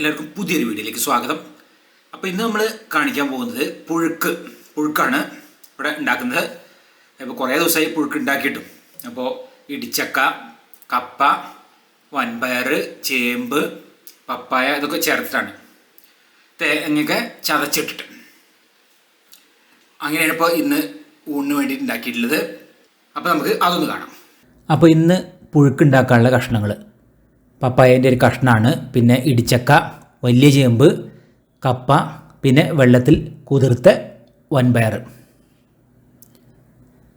എല്ലാവർക്കും പുതിയൊരു വീഡിയോയിലേക്ക് സ്വാഗതം. അപ്പോൾ ഇന്ന് നമ്മൾ കാണിക്കാൻ പോകുന്നത് പുഴുക്ക് പുഴുക്കാണ് ഇവിടെ ഉണ്ടാക്കുന്നത്. ഇപ്പോൾ കുറേ ദിവസമായി പുഴുക്ക് ഉണ്ടാക്കിയിട്ടും. അപ്പോൾ ഇടിച്ചക്ക കപ്പ വൻപയർ ചേമ്പ് പപ്പായ ഇതൊക്കെ ചേർത്തിട്ടാണ് തേങ്ങയൊക്കെ ചതച്ചിട്ടിട്ട്. അങ്ങനെയാണ് ഇപ്പോൾ ഇന്ന് ഊണിന് വേണ്ടി ഉണ്ടാക്കിയിട്ടുള്ളത്. അപ്പോൾ നമുക്ക് അതൊന്ന് കാണാം. അപ്പോൾ ഇന്ന് പുഴുക്കുണ്ടാക്കാനുള്ള കഷ്ണങ്ങൾ പപ്പായേന്റെ ഒരു കഷ്ണമാണ് പിന്നെ ഇടിച്ചക്ക വലിയ ചേമ്പ് കപ്പ പിന്നെ വെള്ളത്തിൽ കുതിർത്ത വൻപയർ.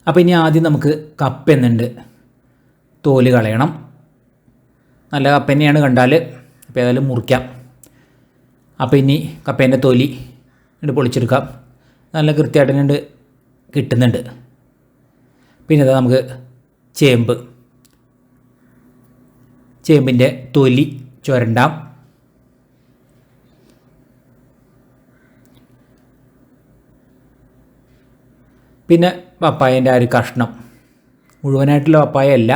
അപ്പോൾ ഇനി ആദ്യം നമുക്ക് കപ്പ എന്നുണ്ട്. തോൽ കളയണം. നല്ല കപ്പ തന്നെയാണ് കണ്ടാൽ അപ്പോൾ ഏതായാലും മുറിക്കാം. അപ്പോൾ ഇനി കപ്പേന്റെ തൊലി ഇങ്ങോട്ട് പൊളിച്ചെടുക്കാം. നല്ല കൃത്യമായിട്ട് കിട്ടുന്നുണ്ട്. പിന്നെ നമുക്ക് ചേമ്പ്. ചേമ്പിന്റെ തൊലി ചുരണ്ടാം പിന്നെ പപ്പായന്റെ ആ ഒരു കഷ്ണം. മുഴുവനായിട്ടുള്ള പപ്പായ അല്ല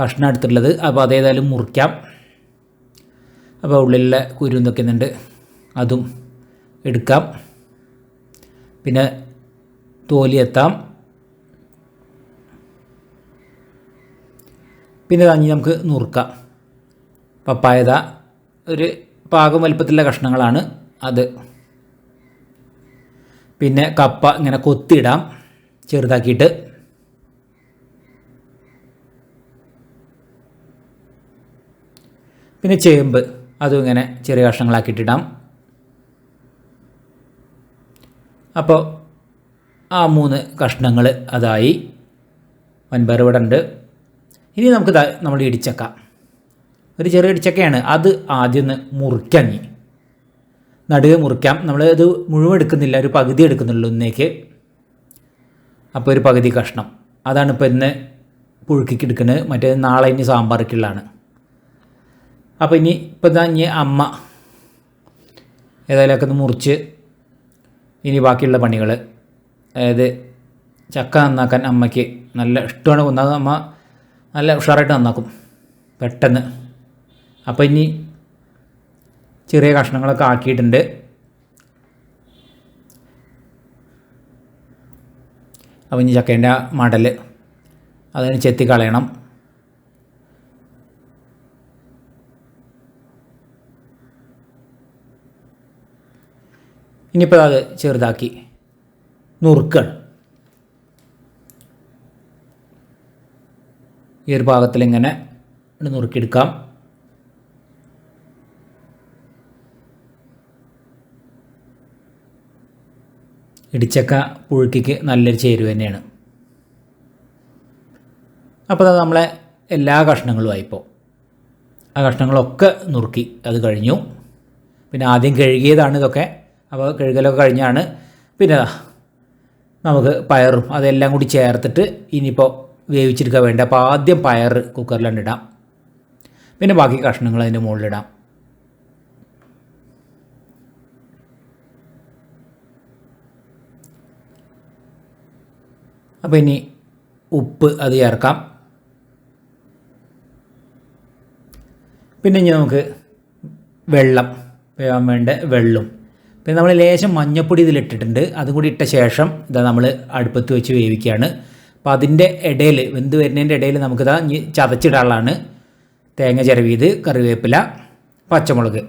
കഷ്ണം എടുത്തിട്ടുള്ളത്. അപ്പോൾ അതേതായാലും മുറിക്കാം. അപ്പോൾ ഉള്ളിലുള്ള കുരു ഉണ്ട് അതും എടുക്കാം. പിന്നെ തോലി എത്താം. പിന്നെ കഞ്ഞി നമുക്ക് നുറുക്കാം. പപ്പായത ഒരു പാകം വലുപ്പത്തിലുള്ള കഷ്ണങ്ങളാണ് അത്. പിന്നെ കപ്പ ഇങ്ങനെ കൊത്തിയിടാം ചെറുതാക്കിയിട്ട്. പിന്നെ ചേമ്പ് അതും ഇങ്ങനെ ചെറിയ കഷ്ണങ്ങളാക്കിയിട്ടിടാം. അപ്പോൾ ആ മൂന്ന് കഷ്ണങ്ങൾ അതായി. വൻപയർ ഇവിടെ ഉണ്ട്. ഇനി നമുക്ക് നമ്മൾ ഇടിച്ചക്ക. ഒരു ചെറിയ ഇടിച്ചക്കയാണ്. അത് ആദ്യം ഒന്ന് മുറിക്കാം നീ നടുവെ മുറിക്കാം. നമ്മൾ ഇത് മുഴുവൻ എടുക്കുന്നില്ല. ഒരു പകുതി എടുക്കുന്നുള്ളൂ ഇന്നേക്ക്. അപ്പോൾ ഒരു പകുതി കഷ്ണം. അതാണ് ഇപ്പോൾ ഇന്ന് പുഴുക്കിക്ക് എടുക്കുന്നത് മറ്റേ നാളെ ഇനി സാമ്പാറൊക്കെയുള്ളതാണ് അപ്പോൾ ഇനി ഇപ്പോൾ ഇതാ ഇനി അമ്മ ഏതായാലും ഒന്ന് മുറിച്ച് ഇനി ബാക്കിയുള്ള പണികൾ അതായത് ചക്ക നന്നാക്കാൻ അമ്മയ്ക്ക് നല്ല ഇഷ്ടമാണ്. ഒന്നാമത് അമ്മ നല്ല ഉഷാറായിട്ട് നന്നാക്കും. പെട്ടെന്ന്. അപ്പോൾ ഇനി ചെറിയ കഷ്ണങ്ങളൊക്കെ ആക്കിയിട്ടുണ്ട്. അപ്പോൾ ഇനി ചക്കേന്റെ മടൽ അതിന് ചെത്തി കളയണം. ഇനിയിപ്പോൾ അത് ചെറുതാക്കി നുറുക്കണം. ഈ ഒരു ഭാഗത്തിൽ ഇങ്ങനെ നുറുക്കിയെടുക്കാം. ഇടിച്ചക്ക പുഴുക്കിക്ക് നല്ലൊരു ചേരുവ തന്നെയാണ്. അപ്പോൾ അത് നമ്മളെ എല്ലാ കഷ്ണങ്ങളും ആയിപ്പോൾ ആ കഷ്ണങ്ങളൊക്കെ നുറുക്കി അത് കഴിഞ്ഞു. പിന്നെ ആദ്യം കഴുകിയതാണ് ഇതൊക്കെ. അപ്പോൾ കഴുകലൊക്കെ കഴിഞ്ഞാണ് പിന്നെ നമുക്ക് പയറും അതെല്ലാം കൂടി ചേർത്തിട്ട് ഇനിയിപ്പോൾ വേവിച്ചെടുക്കാൻ വേണ്ട. അപ്പോൾ ആദ്യം പയർ കുക്കറിലാണ് ഇടാം. പിന്നെ ബാക്കി കഷ്ണങ്ങൾ അതിന്റെ മുകളിലിടാം അപ്പോൾ ഇനി ഉപ്പ് അത് ചേർക്കാം. പിന്നെ ഇനി നമുക്ക് വെള്ളം വേവാൻ വേണ്ട വെള്ളം. പിന്നെ നമ്മൾ ലേശം മഞ്ഞപ്പൊടി ഇതിലിട്ടിട്ടുണ്ട് അതും കൂടി ഇട്ട ശേഷം ഇതാ നമ്മൾ അടുപ്പത്ത് വെച്ച് വേവിക്കുകയാണ് അപ്പോൾ അതിന്റെ ഇടയിൽ വെന്ത് വരുന്നതിന്റെ ഇടയിൽ നമുക്കിതാ ചതച്ചിടാനുള്ളതാണ് തേങ്ങ ചിരവിയത് കറിവേപ്പില പച്ചമുളക്.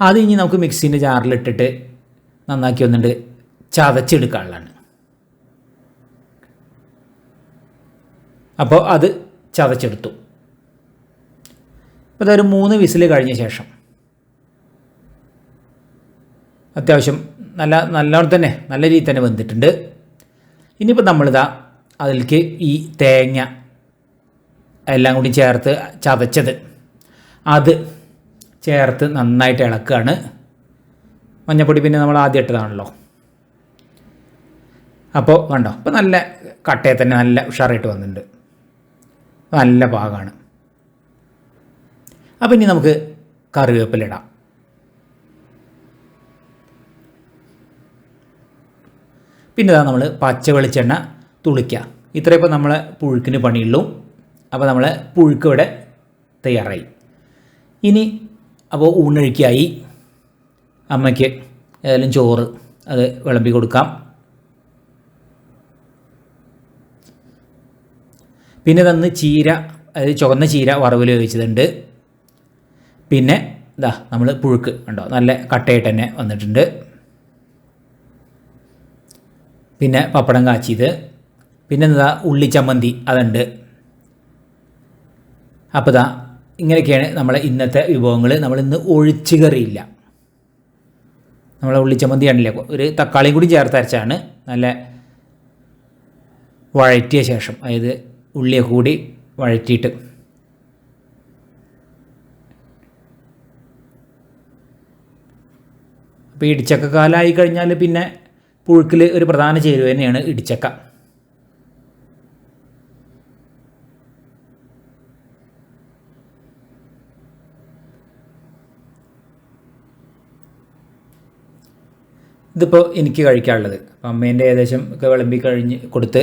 അത് ഇനി നമുക്ക് മിക്സീന്റെ ജാറിലിട്ടിട്ട് നന്നാക്കി വന്നിട്ട് ചതച്ചെടുക്കാനുള്ളതാണ്. അപ്പോൾ അത് ചതച്ചെടുത്തു. അപ്പോൾ അതൊരു മൂന്ന് വിസിൽ കഴിഞ്ഞ ശേഷം. അത്യാവശ്യം നല്ല നല്ലോണം തന്നെ നല്ല രീതിയിൽ തന്നെ വെന്തിട്ടുണ്ട്. ഇനിയിപ്പോൾ നമ്മളിതാ അതിലേക്ക് ഈ തേങ്ങ എല്ലാം കൂടി ചേർത്ത് ചതച്ചത്. അത് ചേർത്ത് നന്നായിട്ട് ഇളക്കുകയാണ് മഞ്ഞപ്പൊടി പിന്നെ നമ്മൾ ആദ്യം ഇട്ടതാണല്ലോ. അപ്പോൾ കണ്ടോ? അപ്പോൾ നല്ല കട്ടയെ തന്നെ നല്ല ഉഷാറായിട്ട് വന്നിട്ടുണ്ട്. നല്ല പാകമാണ് അപ്പം ഇനി നമുക്ക് കറിവേപ്പിലിടാം പിന്നെ ഇതാ നമ്മൾ പച്ച വെളിച്ചെണ്ണ തുളിക്കുക ഇത്രയും നമ്മളെ പുഴുക്കിന് പണിയുള്ളൂ. അപ്പോൾ നമ്മളെ പുഴുക്ക് ഇവിടെ തയ്യാറായി. ഇനി അപ്പോൾ ഊണൊഴുക്കിയായി അമ്മയ്ക്ക് ഏതായാലും ചോറ് അത് വിളമ്പി കൊടുക്കാം. പിന്നെ തന്ന് ചീര അതായത് ചുവന്ന ചീര വറവിൽ വെച്ചിട്ടുണ്ട് പിന്നെ ഇതാ നമ്മൾ പുഴുക്ക് ഉണ്ടോ നല്ല കട്ടയായിട്ട് തന്നെ വന്നിട്ടുണ്ട്. പിന്നെ പപ്പടം കാച്ചിയത്. പിന്നെ എന്താ ഉള്ളിച്ചമ്മന്തി അതുണ്ട്. അപ്പോൾ ഇതാ ഇങ്ങനെയൊക്കെയാണ് നമ്മളെ ഇന്നത്തെ വിഭവങ്ങൾ നമ്മളിന്ന് ഒഴിച്ചു കറിയില്ല. നമ്മളെ ഉള്ളിച്ചമ്മന്തി ആണല്ലേ ഒരു തക്കാളിയും കൂടി ചേർത്തരച്ചാണ് നല്ല വഴറ്റിയ ശേഷം. അതായത് ഉള്ളിയൊക്കെ കൂടി വഴറ്റിയിട്ട്. അപ്പോൾ ഇടിച്ചക്ക കാലമായി കഴിഞ്ഞാൽ പിന്നെ പുഴുക്കിൽ ഒരു പ്രധാന ചേരുവ തന്നെയാണ് ഇടിച്ചക്ക. ഇതിപ്പോൾ എനിക്ക് കഴിക്കാനുള്ളത്. അപ്പം അമ്മേന്റെ ഏകദേശം ഒക്കെ വിളമ്പി കഴിഞ്ഞ് കൊടുത്ത്